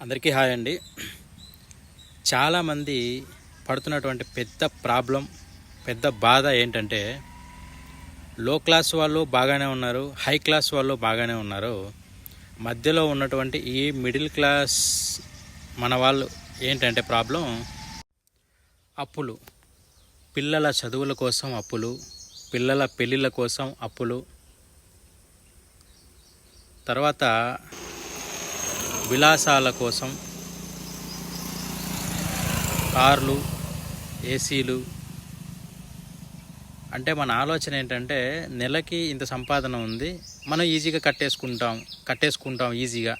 అందరికీ హాయ్ అండి. చాలామంది పడుతున్నటువంటి పెద్ద ప్రాబ్లం పెద్ద బాధ ఏంటంటే లో క్లాస్ వాళ్ళు బాగానే ఉన్నారు హై క్లాస్ వాళ్ళు బాగానే ఉన్నారు. మధ్యలో ఉన్నటువంటి ఈ మిడిల్ క్లాస్ మన వాళ్ళు ఏంటంటే ప్రాబ్లం అప్పులు. పిల్లల చదువుల కోసం అప్పులు పిల్లల పెళ్ళిళ్ళ కోసం అప్పులు. తర్వాత విలాసాల కోసం కార్లు ఏసీలు. అంటే మన ఆలోచన ఏంటంటే నెలకి ఇంత సంపాదన ఉంది మనం ఈజీగా కట్టేసుకుంటాం కట్టేసుకుంటాం ఈజీగా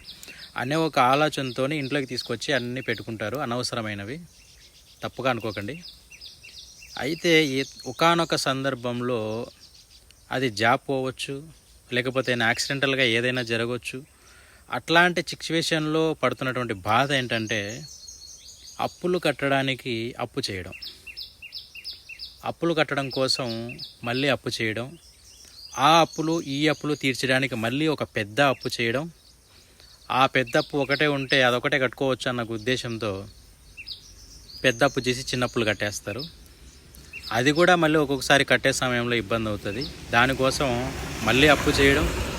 అనే ఒక ఆలోచనతో ఇంట్లోకి తీసుకొచ్చి అన్నీ పెట్టుకుంటారు అనవసరమైనవి. తప్పుగా అనుకోకండి. అయితే ఒకనొక సందర్భంలో అది జాబ్ పోవచ్చు లేకపోతే యాక్సిడెంటల్గా ఏదైనా జరగవచ్చు అట్లాంటి సిచ్యువేషన్లో పడుతున్నటువంటి బాధ ఏంటంటే అప్పులు కట్టడానికి అప్పు చేయడం. అప్పులు కట్టడం కోసం మళ్ళీ అప్పు చేయడం. ఆ అప్పులు ఈ అప్పులు తీర్చడానికి మళ్ళీ ఒక పెద్ద అప్పు చేయడం. ఆ పెద్ద అప్పు ఒకటే ఉంటే అదొకటే కట్టుకోవచ్చు అన్న ఉద్దేశంతో పెద్ద అప్పు చేసి చిన్న అప్పులు కట్టేస్తారు. అది కూడా మళ్ళీ ఒక్కొక్కసారి కట్టే సమయంలో ఇబ్బంది అవుతుంది. దానికోసం మళ్ళీ అప్పు చేయడం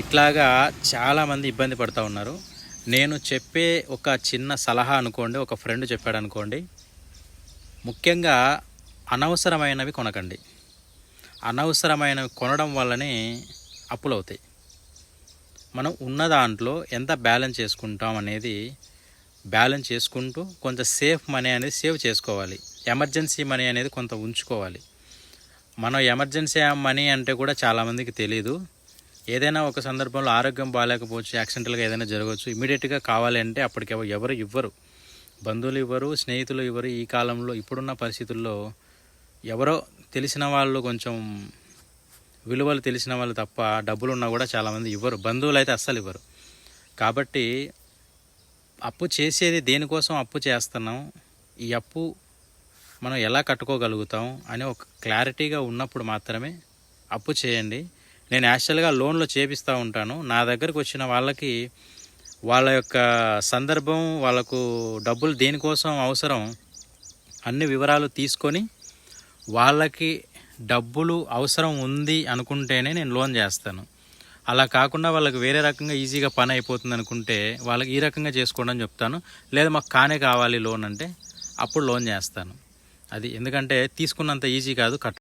ఇట్లాగా చాలామంది ఇబ్బంది పడుతూ ఉన్నారు. నేను చెప్పే ఒక చిన్న సలహా అనుకోండి ఒక ఫ్రెండ్ చెప్పాడు అనుకోండి ముఖ్యంగా అనవసరమైనవి కొనకండి. అనవసరమైనవి కొనడం వల్లనే అప్పులు అవుతాయి మనం ఉన్న దాంట్లో ఎంత బ్యాలెన్స్ చేసుకుంటాం అనేది బ్యాలెన్స్ చేసుకుంటూ కొంత సేఫ్ మనీ అనేది సేవ్ చేసుకోవాలి. ఎమర్జెన్సీ మనీ అనేది కొంత ఉంచుకోవాలి. మనం ఎమర్జెన్సీ మనీ అంటే కూడా చాలామందికి తెలియదు ఏదైనా ఒక సందర్భంలో ఆరోగ్యం బాగాలేకపోవచ్చు యాక్సిడెంటల్గా ఏదైనా జరగవచ్చు ఇమీడియట్గా కావాలంటే అప్పటికి ఎవరు ఇవ్వరు. బంధువులు ఇవ్వరు స్నేహితులు ఇవ్వరు. ఈ కాలంలో ఇప్పుడున్న పరిస్థితుల్లో ఎవరో తెలిసిన వాళ్ళు కొంచెం విలువలు తెలిసిన వాళ్ళు తప్ప డబ్బులు ఉన్నా కూడా చాలామంది ఇవ్వరు. బంధువులు అయితే అస్సలు ఇవ్వరు. కాబట్టి అప్పు చేసేది దేనికోసం అప్పు చేస్తున్నాం? ఈ అప్పు మనం ఎలా కట్టుకోగలుగుతాం? అని ఒక క్లారిటీగా ఉన్నప్పుడు మాత్రమే అప్పు చేయండి. నేను యాక్చువల్గా లోన్లో చేపిస్తూ ఉంటాను. నా దగ్గరకు వచ్చిన వాళ్ళకి వాళ్ళ యొక్క సందర్భం వాళ్ళకు డబ్బులు దేనికోసం అవసరం అన్ని వివరాలు తీసుకొని వాళ్ళకి డబ్బులు అవసరం ఉంది అనుకుంటేనే నేను లోన్ చేస్తాను. అలా కాకుండా వాళ్ళకి వేరే రకంగా ఈజీగా పని అయిపోతుంది అనుకుంటే వాళ్ళకి ఈ రకంగా చేసుకోండి అని చెప్తాను. లేదా మాకు కానే కావాలి లోన్ అంటే అప్పుడు లోన్ చేస్తాను. అది ఎందుకంటే తీసుకున్నంత ఈజీ కాదు కట్